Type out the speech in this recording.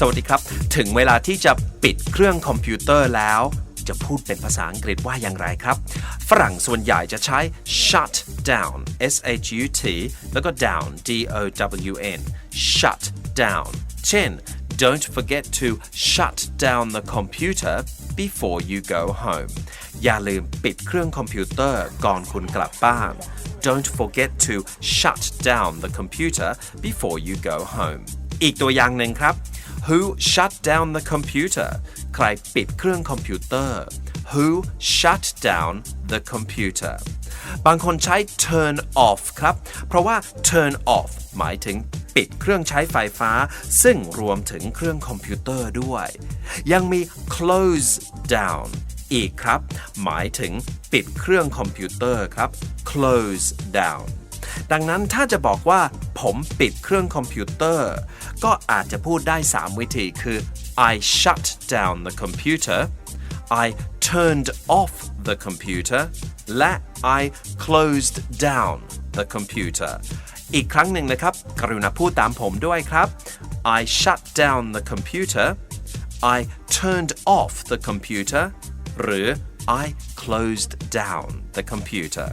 สวัสดีครับ ถึงเวลาที่จะปิดเครื่องคอมพิวเตอร์แล้ว จะพูดเป็นภาษาอังกฤษว่าอย่างไรครับ ฝรั่งส่วนใหญ่จะใช้ shut down s h u t แล้วก็ down d o w n shut down เช่น don't forget to shut down the computer before you go home อย่าลืมปิดเครื่องคอมพิวเตอร์ก่อนคุณกลับบ้าน Don't forget to shut down the computer before you go home อีกตัวอย่างหนึ่งครับ Who shut down the computer ใครปิดเครื่องคอมพิวเตอร์ Who shut down the computer บางคนใช้ turn off ครับ เพราะว่า turn off หมายถึงปิดเครื่องใช้ไฟฟ้า ซึ่งรวมถึงเครื่องคอมพิวเตอร์ด้วย ยังมี close down อีกครับ หมายถึงปิดเครื่องคอมพิวเตอร์ครับ close down ดังนั้นถ้าจะบอกว่าผมปิดเครื่องคอมพิวเตอร์ ก็อาจจะพูดได้ 3 วิธีคือ I shut down the computer I turned off the computer และ I closed down the computer อีกครั้งหนึ่งนะครับ กรุณาพูดตามผมด้วยครับ I shut down the computer I turned off the computer หรือ I closed down the computer